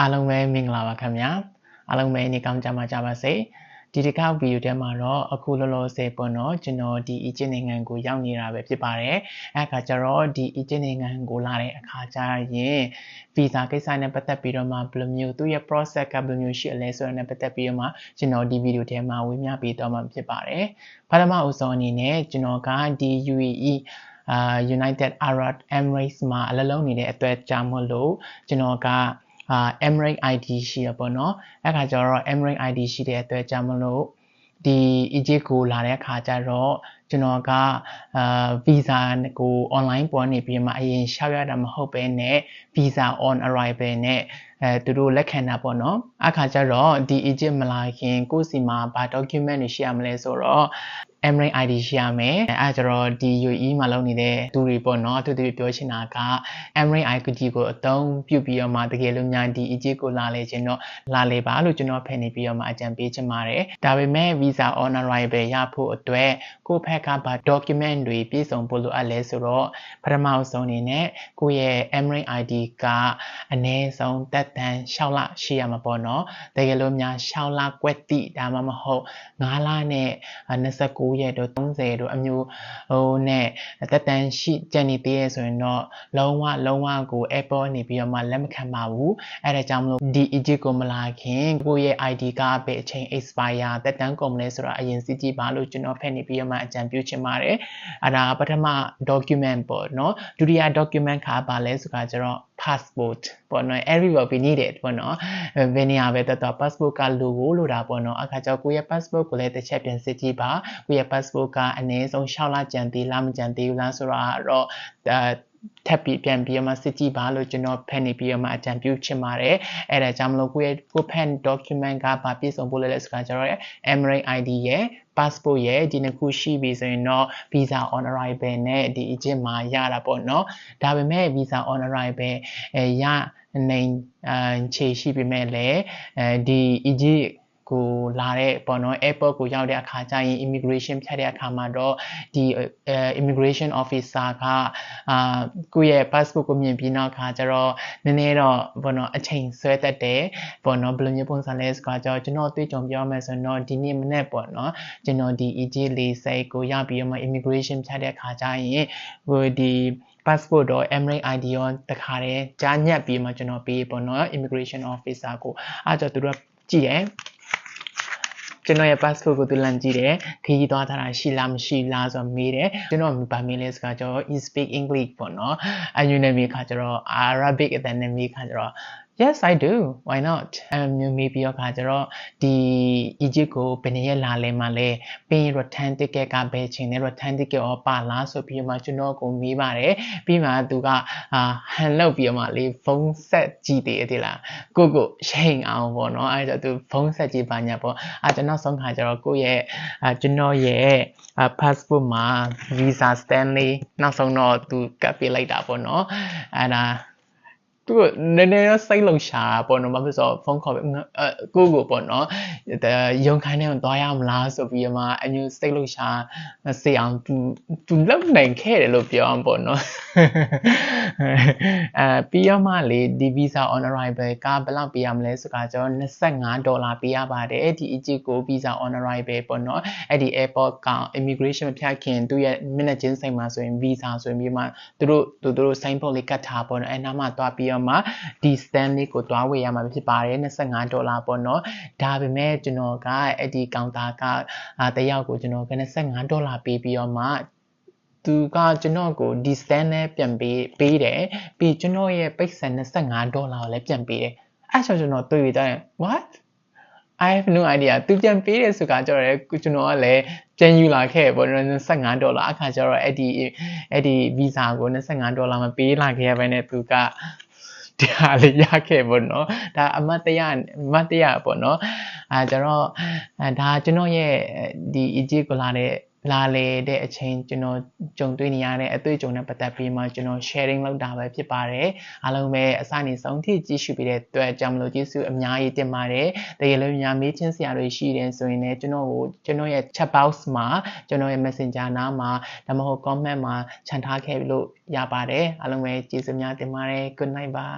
အားလုံးပဲမင်္ဂလာပါခင်ဗျာအားလုံးပဲနေကောင်းကြမှာကြပါစေဒီတစ်ခါဗီဒီယိုထဲမှာတော့အခုလောလောဆယ်ပေါ့နော်ကျွန်တော်ဒီအီဂျစ်နိုင်ငံကိုရောက်နေတာပဲဖြစ်ပါတယ်အဲအခါကျတော့ဒီအီဂျစ်နိုင်ငံကိုလာတဲ့အခါကျရင်ဗီဇာကိစ္စနဲ့ပတ်သက်ပြီးတော့မှဘယ်လိုမျိုးသူ့ရဲ့ process ကဘယ်လိုမျိုးရှိလဲဆိုတာနဲ့ပတ်သက်ပြီးတော့မှကျွန်တော်ဒီဗီဒီယိုထဲမှာဝေမျှပေးတော့မှာဖြစ်ပါတယ်ပထမအဆုံးအနေနဲ့ကျွန်တော်ကဒီ UAE အာ United Arab Emirates မှာအလုပ်လုပ်နေတဲ့အတွက်ကြောင့်မလို့ကျွန်တော်က အာ Emirate ID ရှိရပေါ့နော်အဲ့ခါကျတော့ Emirate ID ရှိတဲ့အတွက်ကြောင့်မလို့ဒီ Egypt ကိုလာတဲ့အခါကျတော့ ကျွန်တော်ကအာ visa ကို online ပေါ်နေပြီးမှအရင်ရှောက်ရတာမဟုတ်ပဲနဲ့ visa on arrival နဲ့အဲသူတို့လက်ခံတာပေါ့နော်အခါကျတော့ဒီ Egypt မလာခင်ကိုယ့်စီမှာဘာ document တွေရှိရမလဲဆိုတော့ Emirate ID ရှိရမယ်အဲကျတော့ဒီ UAE မှာလုပ်နေတဲ့သူတွေပေါ့နော်သူတွေပြောချင်တာက Emirate ID ကိုအသုံးပြုပြီးတော့မှတကယ်လို့များဒီ Egypt ကိုလာလေခြင်းတော့လာလေပါလို့ကျွန်တော်ဖယ်နေပြီးတော့မှအကြံပေးချင်ပါတယ်ဒါပေမဲ့ visa on arrival ရဖို့အတွက်ကိုယ့်ဘက်ကဘာ document တွေပြည့်စုံဖို့လိုအပ်လဲဆိုတော့ပထမဆုံးအနေနဲ့ကိုယ့်ရဲ့ Emirate ID ကအနည်းဆုံးတက်တန်း6လရှိရမှာပေါ့နော်တကယ်လို့များ6လကွက်တိဒါမှမဟုတ်9လနဲ့29 9ရက်တို့30တို့အမျိုးဟိုနဲ့တက်တန်းရှိကြံနေသေးရဆိုရင်တော့လုံးဝလုံးဝကို Apple နေပြီးတော့မှလက်မခံပါဘူးအဲ့ဒါကြောင့်မလို့ဒီ Egypt ကိုမလာခင်ကိုယ့်ရဲ့ ID ကပဲအချိန် expire တက်တန်းကုန်မလဲဆိုတော့အရင်စစ်ကြည့်ပါလို့ကျွန်တော်ဖက်နေပြီးတော့မှအကြံပြုချင်ပါတယ်အဲ့ဒါပထမ document ပေါ့နော်ဒုတိယ document ခါပါလဲဆိုတာကျတော့ passport ပေါ့နော် everywhere we need it ပေါ့နော်ဘယ်နေရာပဲတက်တော့ passport ကလိုကိုလိုတာပေါ့နော်အခါကျတော့ကိုယ့်ရဲ့ passport ကိုလည်းတစ်ချက်ပြန်စစ်ကြည့်ပါကိုယ့်ရဲ့ passport ကအနည်းဆုံး6လကြံသေးလားမကြံသေးဘူးလားဆိုတော့တော့ ထပ်ပြီးပြန်ပြီးမှစစ်ကြည့်ပါလို့ကျွန်တော်ဖတ်နေပြီးမှအကြံပြုချင်ပါတယ်အဲ့ဒါကြောင့်မလို့ကိုယ့်ရဲ့ကိုဖန် document ကဘာပြည့်စုံဖို့လဲလဲဆိုတာကျတော့ Emirate ID ရဲ့ passport ရဲ့ဒီနှစ်ခုရှိပြီဆိုရင်တော့ visa on arrival နဲ့ဒီ Egypt မှာရတာပေါ့နော်ဒါပေမဲ့ visa on arrival အဲရနိုင်ခြေရှိပေမဲ့လည်းအဲဒီ Egypt ကိုလာတဲ့ပေါ့နော် airport ကိုရောက်တဲ့အခါကျရင် immigration ဖြတ်တဲ့အခါမှာတော့ဒီ immigration officer ကအာကိုယ့်ရဲ့ passport ကိုမြင်ပြီးနောက်ခါကျတော့နည်းနည်းတော့ပေါ့နော်အချိန်ဆွဲတတ်တယ်ပေါ့နော်ဘယ်လိုမျိုးပုံစံလဲဆိုတော့ကျွန်တော်တွေ့ကြုံပြောမယ်ဆိုရင်တော့ဒီနေ့မနေ့ပေါ့နော်ကျွန်တော်ဒီ EG လေးစိတ်ကိုရပြီးတော့မှ immigration ဖြတ်တဲ့အခါကျရင်ဟိုဒီ passport တော့ Emirate ID ရောတခါတည်းကြားညက်ပြီးမှကျွန်တော်ပေးပေါ့နော် immigration officer ကိုအားကြောင့်သူတို့ကြည့်ရ ကျွန်တော်ရဲ့ passport ကိုသူလမ်းကြည့်တယ်ခရီးသွားထားတာရှိလားမရှိလားဆိုတော့မေးတယ်ကျွန်တော်ဗာမင်းလဲစကားကျွန်တော် you speak english ပေါ့နော်အယူနေမိခါကျတော့ arabic အတန်းနဲ့မိခါကျတော့ Yes I do why not အမျိုးမေးပြီးတော့ခါကျတော့ဒီ Egypt ကိုဘယ်နှစ်ရက်လာလဲမှလဲပြီးရင် return ticket ကဘယ်ချိန်နဲ့ return ticket ရောပါလားဆိုပြီးမှကျွန်တော်ကိုမေးပါတယ်ပြီးမှသူကအာဟန်လောက်ပြီးမှလေဖုန်းဆက်ကြည့်တယ်တိလားကိုကိုရှိန်အောင်ပေါ့နော်အဲဒါသူဖုန်းဆက်ကြည့်ပါညာပေါ့အဲကျွန်တော်ဆုံးခါကျတော့ကိုရဲ့အဲကျွန်တော်ရဲ့ passport မှာ visa stamp လေးနောက်ဆုံးတော့သူကပ်ပေးလိုက်တာပေါ့နော်အဲဒါ သူကနည်းနည်းတော့စိတ်လုံရှာတာပေါ့နော်ဘာဖြစ်လို့ဖုန်းခေါ်ပြီးကိုကိုပေါ့နော်ရုံခိုင်းနေအောင်သွားရမလားဆိုပြီးမှအမျိုးစိတ်လုံရှာစေအောင်သူသူလောက်နိုင်ခဲ့တယ်လို့ပြောအောင်ပေါ့နော်အဲပြီးရမှလေဒီ visa on arrival ကဘယ်လောက်ပေးရမလဲဆိုတာကျွန်တော်25ဒေါ်လာပေးရပါတယ်ဒီ Egypt ကို visa on arrival ပေါ့နော်အဲ့ဒီ airport က immigration ဖြတ်ခင်သူရဲ့ minute ချင်းဆိုင်မှာဆိုရင် visa ဆိုပြီးမှသူတို့သူတို့ sign board လေးကတ်ထားပေါ့နော်အဲနားမှာသွားပြီးတော့မှဒီ stand လေးကိုသွားဝယ်ရမှာဖြစ်ပါတယ်25ဒေါ်လာပေါ့နော်ဒါပေမဲ့ကျွန်တော်ကအဲ့ဒီကောင်တာကတယောက်ကိုကျွန်တော်က25ဒေါ်လာပေးပြီးတော့မှသူကကျွန်တော်ကိုဒီ stand နဲ့ပြန်ပေးပေးတယ်ပြီးကျွန်တော်ရဲ့ပိတ်ဆန်25ဒေါ်လာကိုလည်းပြန်ပေးတယ်အဲ့ဆိုကျွန်တော်တွေ့ရတဲ့ what I have no idea သူပြန်ပေးတယ်ဆိုတာကြတော့လေကျွန်တော်ကလည်းပြန်ယူလာခဲ့ပေါ့နော်25ဒေါ်လာအခါကျတော့အဲ့ဒီအဲ့ဒီ visa ကို25ဒေါ်လာမပေးလာခဲ့ရဘဲနဲ့သူက ဒီဟာလေးရခဲ့ပေါ့နော်ဒါအမတ်တရအမတ်တရပေါ့နော်အဲကျွန်တော်အဲဒါကျွန်တော်ရဲ့ဒီ Egypt ကိုလာတဲ့ လာလေတဲ့အချိန်ကျွန်တော်ကြုံတွေ့နေရတဲ့အတွေ့အကြုံနဲ့ပတ်သက်ပြီးမှကျွန်တော် sharing လုပ်တာပဲဖြစ်ပါတယ်အားလုံးပဲအစနေဆုံးထိကြည့်ရှုပြီးတဲ့အတွက်ကြောင့်မလို့ကျေးဇူးအများကြီးတင်ပါတယ်တကယ်လို့များမေးချင်းစရာတွေရှိတယ်ဆိုရင်လည်းကျွန်တော်ကိုကျွန်တော်ရဲ့ chat box မှာကျွန်တော်ရဲ့ messenger နားမှာဒါမှမဟုတ် comment မှာခြံထားခဲ့လို့ရပါတယ်အားလုံးပဲကျေးဇူးများတင်ပါတယ် good night ပါ